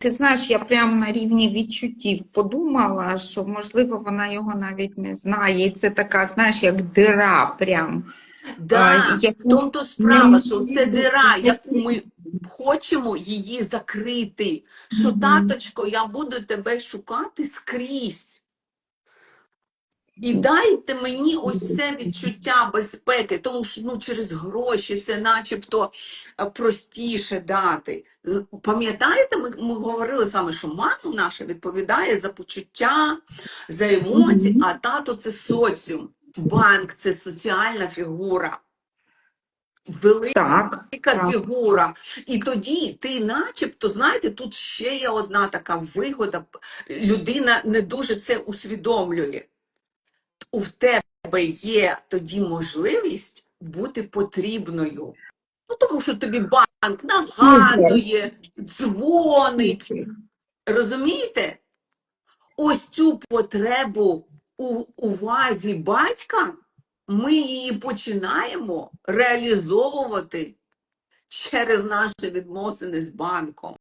Ти знаєш, я прямо на рівні відчуттів подумала, що можливо вона його навіть не знає. І це така, знаєш, як дира прям. Да, А, в тому то справа, що це дира, яку ми хочемо її закрити. Що, таточко, я буду тебе шукати скрізь. І дайте мені ось це відчуття безпеки, тому що ну, через гроші це начебто е, простіше дати. Пам'ятаєте, ми, ми говорили саме, що мама наша відповідає за почуття, за емоції, а тато це соціум. Банк це соціальна фігура. Велика Так, так. фігура. І тоді ти, начебто, знаєте, тут ще є одна така вигода. Людина не дуже це усвідомлює у тебе є тоді можливість бути потрібною. Ну, тому що тобі банк нагадує, дзвонить. Розумієте? Ось цю потребу у увазі батька ми її починаємо реалізовувати через наші відносини з банком.